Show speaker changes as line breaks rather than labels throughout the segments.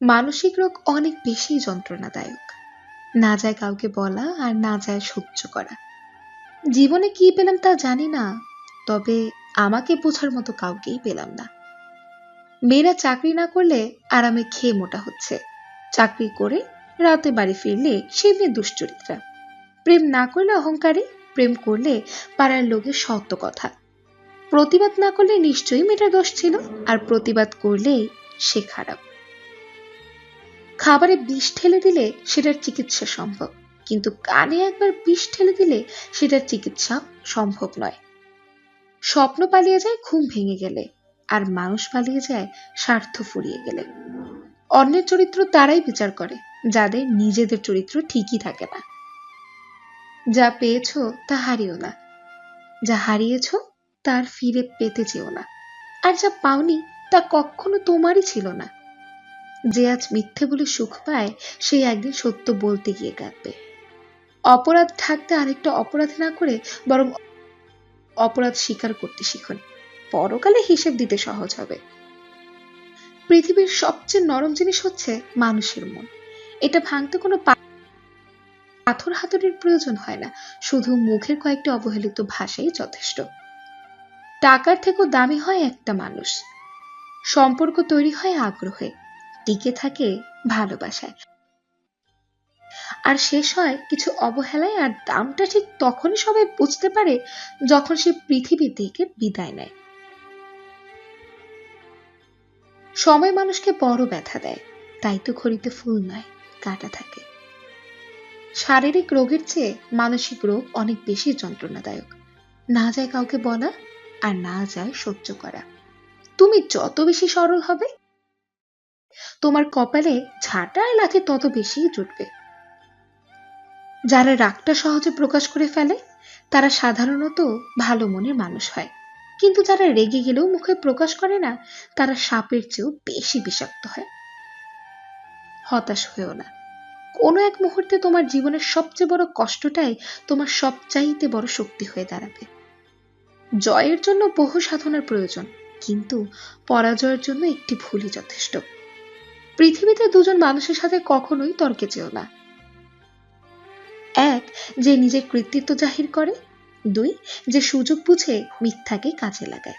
মানসিক রোগ অনেক বেশি যন্ত্রণাদায়ক। না যায় কাউকে বলা আর না যায় সহ্য করা। জীবনে কি পেলাম তা জানি না, তবে আমাকে বোঝার মতো কাউকেই পেলাম না। মেয়েরা চাকরি না করলে আরামে খেয়ে মোটা হচ্ছে। চাকরি করে রাতে বাড়ি ফিরলে সে মেয়ে দুশ্চরিত্রা। প্রেম না করলে অহংকারী, প্রেম করলে পাড়ার লোকের সত্য কথা। প্রতিবাদ না করলে নিশ্চয়ই মেয়েটার দোষ ছিল, আর প্রতিবাদ করলেই সে খারাপ। খাবারে বিষ ঠেলে দিলে সেটার চিকিৎসা সম্ভব। কিন্তু কানে একবার বিষ ঠেলে দিলে সেটার চিকিৎসা সম্ভব নয়। স্বপ্ন পালিয়ে যায়, ঘুম ভেঙে গেলে। আর মানুষ পালিয়ে যায়, স্বার্থ ফুরিয়ে গেলে। অন্যের চরিত্র তারাই বিচার করে, যাদের নিজেদের চরিত্র ঠিকই থাকে না। যা পেয়েছ তা হারিও না। যা হারিয়েছ তার ফিরে পেতে চেও না। আর যা পাওনি তা কখনো তোমারই ছিল না। যে আজ মিথ্যে বলে সুখ পায়, সে একদিন সত্য বলতে গিয়ে কাঁদবে। অপরাধ ঢাকতে আরেকটা অপরাধ না করে বরং অপরাধ স্বীকার করতে শিখুন। পরকালে হিসেব দিতে সহজ হবে। পৃথিবীর সবচেয়ে নরম জিনিস হচ্ছে মানুষের মন। এটা ভাঙতে কোনো পাথর হাতুড়ির প্রয়োজন হয় না। শুধু মুখের কয়েকটি অবহেলিত ভাষাই যথেষ্ট। টাকার থেকেও দামি হয় একটা মানুষ। সম্পর্ক তৈরি হয় আগ্রহে। টিকে থাকে ভালোবাসায়। আর শেষ হয় কিছু অবহেলায়, আর দামটা ঠিক তখনই সবাই বুঝতে পারে যখন সে পৃথিবী থেকে বিদায় নেয়। সময় মানুষকে বড় ব্যথা দেয়, তাই তো খড়িতে ফুল নয়, কাটা থাকে। শারীরিক রোগের চেয়ে মানসিক রোগ অনেক বেশি যন্ত্রণাদায়ক। না যায় কাউকে বলা আর না যায় সহ্য করা। তুমি যত বেশি সরল হবে তোমার কপালে ঝাঁটা লাথি তত বেশি জুটবে। যারা রাগটা সহজে প্রকাশ করে ফেলে, তারা সাধারণত ভালো মনের মানুষ হয়। কিন্তু যারা রেগে গেলেও মুখে প্রকাশ করে না, তারা সাপের চেয়েও বেশি বিষাক্ত হয়। হতাশ হয়েও না। কোনো এক মুহূর্তে তোমার জীবনের সবচেয়ে বড় কষ্টটাই তোমার সবচাইতে বড় শক্তি হয়ে দাঁড়াবে। জয়ের জন্য বহু সাধনার প্রয়োজন, কিন্তু পরাজয়ের জন্য একটি ভুলই যথেষ্ট। পৃথিবীতে দুজন মানুষের সাথে কখনোই তর্কে চেও না। এক, যে নিজের কৃতিত্ব জাহির করে। দুই, যে সুযোগ বুঝে মিথ্যাকে কাজে লাগায়।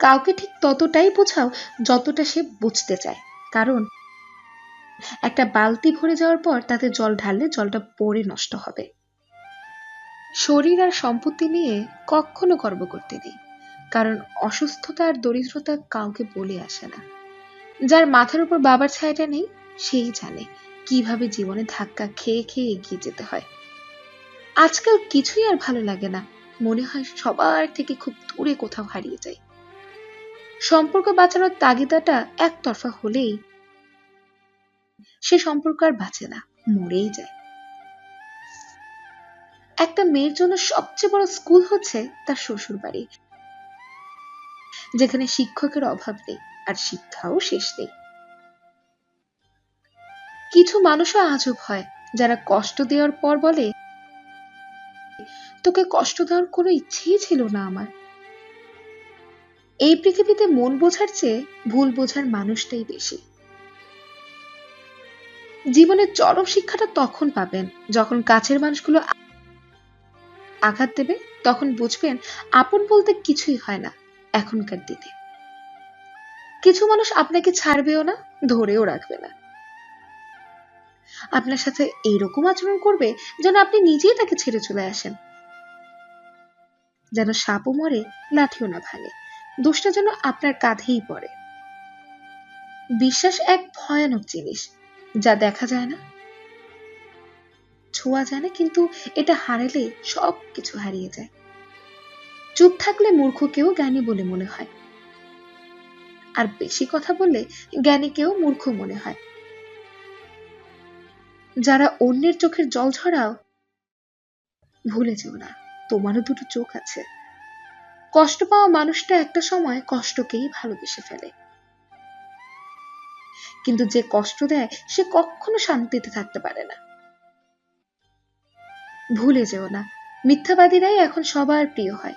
কাউকে ঠিক ততটাই বোঝাও যতটা সে বুঝতে চায়। কারণ একটা বালতি ভরে যাওয়ার পর তাতে জল ঢাললে জলটা পড়ে নষ্ট হবে। শরীর আর সম্পত্তি নিয়ে কখনো গর্ব করতে নেই। কারণ অসুস্থতা আর দরিদ্রতা কাউকে বলে আসে না। যার মাথার উপর বাবার ছায়াটা নেই, সেই জানে কীভাবে জীবনে ধাক্কা খেয়ে খেয়ে এগিয়ে যেতে হয়। আজকাল কিছুই আর ভালো লাগে না। মনে হয় সবার থেকে খুব দূরে কোথাও হারিয়ে যায়। সম্পর্ক বাঁচানোর তাগিদাটা একতরফা হলেই সে সম্পর্ক আর বাঁচে না, মরেই যায়। একটা মেয়ের জন্য সবচেয়ে বড় স্কুল হচ্ছে তার শ্বশুর বাড়ি যেখানে শিক্ষকের অভাব নেই। আর শিক্ষাও শেষ নেই। কিছু মানুষও আজব হয়, যারা কষ্ট দেওয়ার পর বলে, তোকে কষ্ট দেওয়ার কোনো ইচ্ছেই ছিল না আমার। এই পৃথিবীতে মন বোঝার চেয়ে ভুল বোঝার মানুষটাই বেশি। জীবনের চরম শিক্ষাটা তখন পাবেন, যখন কাছের মানুষগুলো আঘাত দেবে, তখন বুঝবেন, আপন বলতে কিছুই হয় না এখনকার দিনে। কিছু মানুষ আপনাকে ছাড়বেও না, ধরেও রাখবে না। আপনার সাথে এইরকম আচরণ করবে যেন আপনি নিজেই তাকে ছেড়ে চলে আসেন। যেন সাপও মরে, লাঠিও না ভাঙে। দোষটা যেন আপনার কাঁধেই পড়ে। বিশ্বাস এক ভয়ানক জিনিস, যা দেখা যায় না। ছোঁয়া যায় না কিন্তু এটা হারালে সব কিছু হারিয়ে যায়। চুপ থাকলে মূর্খকেও জ্ঞানী বলে মনে হয়। আর বেশি কথা বললে জ্ঞানীকেও মূর্খ মনে হয়। যারা অন্যের চোখের জল ঝরাও, ভুলে যেও না, তোমারও দুটো চোখ আছে। কষ্ট পাওয়া মানুষটা একটা সময় কষ্টকেই ভালোবেসে ফেলে। কিন্তু যে কষ্ট দেয়, সে কখনো শান্তিতে থাকতে পারে না। ভুলে যেও না, মিথ্যাবাদীরাই এখন সবার প্রিয় হয়।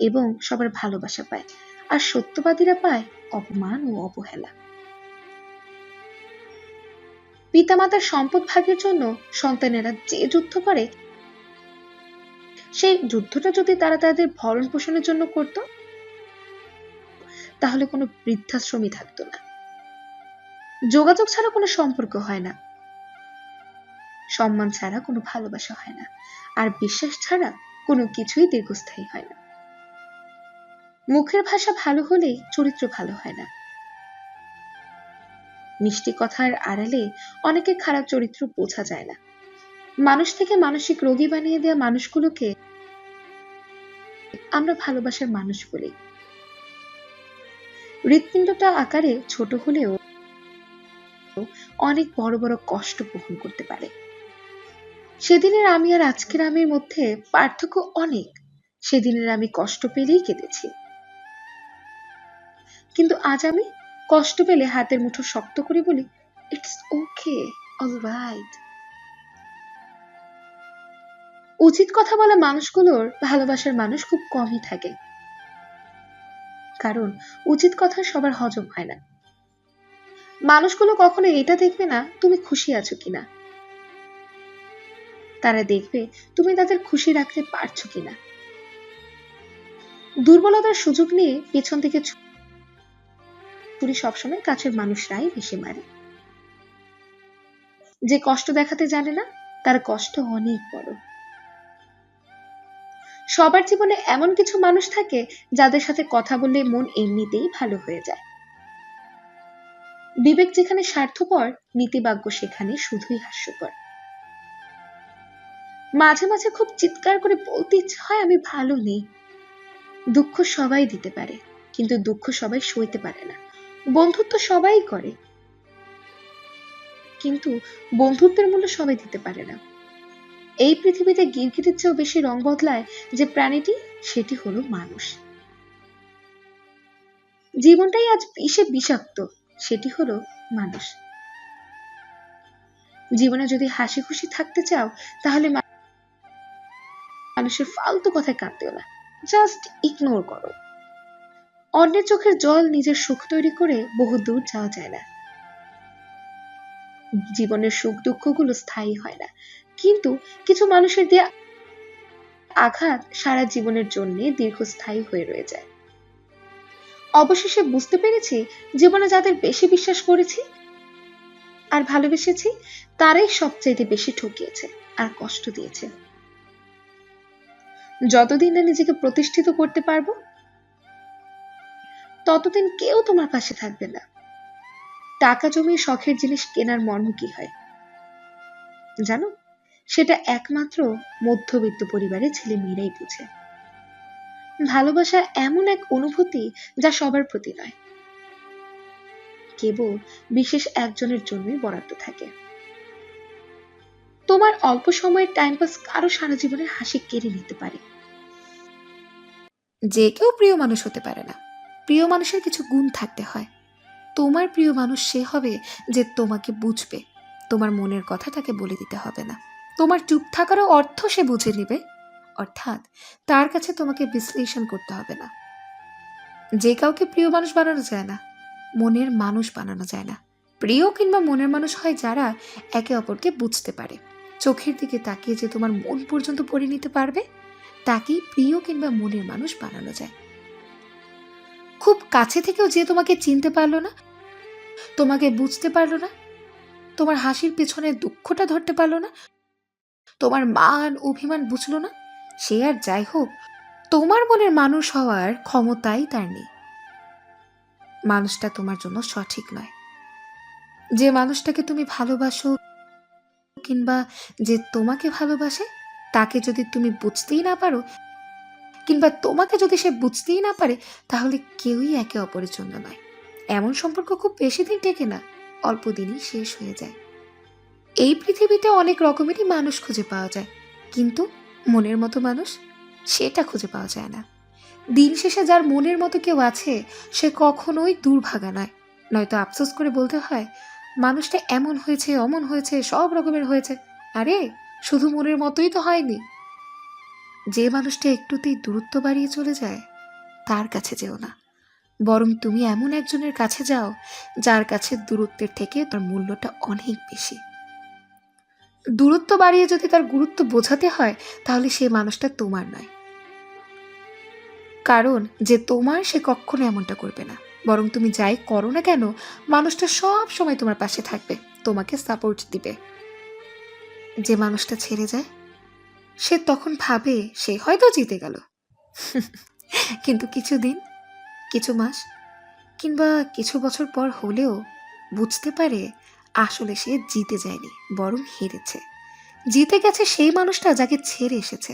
এবং সবার ভালোবাসা পায়। আর সত্যবাদীরা পায় অপমান ও অবহেলা। পিতামাতার সম্পদ ভাগের জন্য সন্তানেরা যে যুদ্ধ করে, সেই যুদ্ধটা যদি তারা তাদের ভরণ পোষণের জন্য করত, তাহলে কোনো বৃদ্ধাশ্রমই থাকতো না। যোগাযোগ ছাড়া কোনো সম্পর্ক হয় না। সম্মান ছাড়া কোনো ভালোবাসা হয় না। আর বিশ্বাস ছাড়া কোনো কিছুই দীর্ঘস্থায়ী হয় না। মুখের ভাষা ভালো হলেই চরিত্র ভালো হয় না। মিষ্টি কথার আড়ালে অনেকের খারাপ চরিত্র বোঝা যায় না। মানুষ থেকে মানসিক রোগী বানিয়ে দেওয়া মানুষগুলোকে আমরা ভালোবাসার মানুষ বলি। হৃৎপিণ্ডটা আকারে ছোট হলেও অনেক বড় বড় কষ্ট বহন করতে পারে। সেদিনের আমি আর আজকের আমির মধ্যে পার্থক্য অনেক। সেদিনের আমি কষ্ট পেলেই কেঁদেছি কিন্তু আজ আমি কষ্ট পেলে হাতের মুঠো শক্ত করে বলি ইটস ওকে অল রাইট উচিত কথা বলা মানুষগুলোর ভালোবাসার মানুষ খুব কমই থাকে। কারণ উচিত কথা সবার হজম হয় না। মানুষগুলো কখনো এটা দেখবে না তুমি খুশি আছো কিনা। তারা দেখবে তুমি তাদের খুশি রাখতে পারছ কিনা। দুর্বলতার সুযোগ নিয়ে পেছন থেকে ছুরি সবসময় কাছের মানুষরাই বেশি মারে। যে কষ্ট দেখাতে জানে না, তার কষ্ট অনেক বড়। সবার জীবনে এমন কিছু মানুষ থাকে, যাদের সাথে কথা বললে মন এমনিতেই ভালো হয়ে যায়। বিবেক যেখানে স্বার্থপর, নীতিবাক্য সেখানে শুধুই হাস্যকর। মাঝে মাঝে খুব চিৎকার করে বলতে ইচ্ছে হয়, আমি ভালো নেই। দুঃখ সবাই দিতে পারে, কিন্তু দুঃখ সবাই সইতে পারে না। বন্ধুত্ব সবাই করে। কিন্তু বন্ধুত্বের মূল্য সবাই দিতে পারে না। এই পৃথিবীতে গিরগিটির চেয়েও বেশি রং বদলায় যে প্রাণীটি, সেটি হলো মানুষ। জীবনটাই আজ বিষে বিষাক্ত, সেটি হলো মানুষ। জীবনে যদি হাসি খুশি থাকতে চাও, তাহলে মানুষের ফালতু কথায় কাঁদতেও না। জাস্ট ইগনোর করো। অন্যের চোখের জল নিজের সুখ তৈরি করে বহু দূর যাওয়া যায় না। জীবনের সুখ দুঃখগুলো স্থায়ী হয় না। কিন্তু কিছু মানুষের দিয়ে আঘাত সারা জীবনের জন্য দীর্ঘস্থায়ী হয়ে রয়ে যায়। অবশেষে বুঝতে পেরেছি জীবনে যাদের বেশি বিশ্বাস করেছি আর ভালোবেসেছি, তারাই সবচাইতে বেশি ঠকিয়েছে আর কষ্ট দিয়েছে। যতদিন না নিজেকে প্রতিষ্ঠিত করতে পারব ততদিন কেউ তোমার পাশে থাকবে না। টাকা জমিয়ে শখের জিনিস কেনার মর্ম কি হয়? জানো, সেটা একমাত্র মধ্যবিত্ত পরিবারের ছেলে মেয়েরাই বুঝে। ভালোবাসা এমন এক অনুভূতি যা সবার প্রতি নয়। কেবল বিশেষ একজনের জন্যই বরাদ্দ থাকে। তোমার অল্প সময়ের টাইম পাস কারও সারা জীবনের হাসি কেড়ে নিতে পারে।
যে কেউ প্রিয় মানুষ হতে পারে না। প্রিয় মানুষের কিছু গুণ থাকতে হয়। তোমার প্রিয় মানুষ সে হবে যে তোমাকে বুঝবে। তোমার মনের কথা তাকে বলে দিতে হবে না। তোমার চুপ থাকারও অর্থ সে বুঝে নেবে। অর্থাৎ তার কাছে তোমাকে বিশ্লেষণ করতে হবে না। যে কাউকে প্রিয় মানুষ বানানো যায় না, মনের মানুষ বানানো যায় না। প্রিয় কিংবা মনের মানুষ হয় যারা একে অপরকে বুঝতে পারে। চোখের দিকে তাকিয়ে যে তোমার মন পর্যন্ত পড়ে নিতে পারবে, তাকেই প্রিয় কিংবা মনের মানুষ বানানো যায়। খুব কাছে থেকেও যে তোমাকে চিনতে পারল না, তোমাকে বুঝতে পারল না, তোমার হাসির পেছনে দুঃখটা ধরতে পারল না, তোমার মান, অভিমান বুঝলো না, সে আর যাই হোক, তোমার মনের মানুষ হওয়ার ক্ষমতাই তার নেই। মানুষটা তোমার জন্য সঠিক নয়। যে মানুষটাকে তুমি ভালোবাসো কিংবা যে তোমাকে ভালোবাসে, তাকে যদি তুমি বুঝতেই না পারো কিংবা তোমাকে যদি সে বুঝতেই না পারে, তাহলে কেউই একে অপরের জন্য নয়। এমন সম্পর্ক খুব বেশি দিন টেকে না, অল্প দিনই শেষ হয়ে যায়। এই পৃথিবীতে অনেক রকমেরই মানুষ খুঁজে পাওয়া যায়, কিন্তু মনের মতো মানুষ সেটা খুঁজে পাওয়া যায় না। দিন শেষে যার মনের মতো কেউ আছে, সে কখনোই দুর্ভাগা নয়। নয়তো আফসোস করে বলতে হয়, মানুষটা এমন হয়েছে, অমন হয়েছে, সব রকমের হয়েছে। আরে, শুধু মনের মতোই তো হয়নি। যে মানুষটা একটুতেই দূরত্ব বাড়িয়ে চলে যায়, তার কাছে যেও না। বরং তুমি এমন একজনের কাছে যাও, যার কাছে দূরত্বের থেকে তার মূল্যটা অনেক বেশি। দূরত্ব বাড়িয়ে যদি তার গুরুত্ব বোঝাতে হয়, তাহলে সেই মানুষটা তোমার নয়। কারণ যে তোমার, সে কখনো এমনটা করবে না। বরং তুমি যাই করো না কেন, মানুষটা সব সময় তোমার পাশে থাকবে, তোমাকে সাপোর্ট দিবে। যে মানুষটা ছেড়ে যায় সে তখন ভাবে সে হয়তো জিতে গেল। কিন্তু কিছু দিন কিছু মাস কিংবা কিছু বছর পর হলেও বুঝতে পারে আসলে সে জিতে যায়নি, বরং হেরেছে। জিতে গেছে সেই মানুষটা যাকে ছেড়ে এসেছে।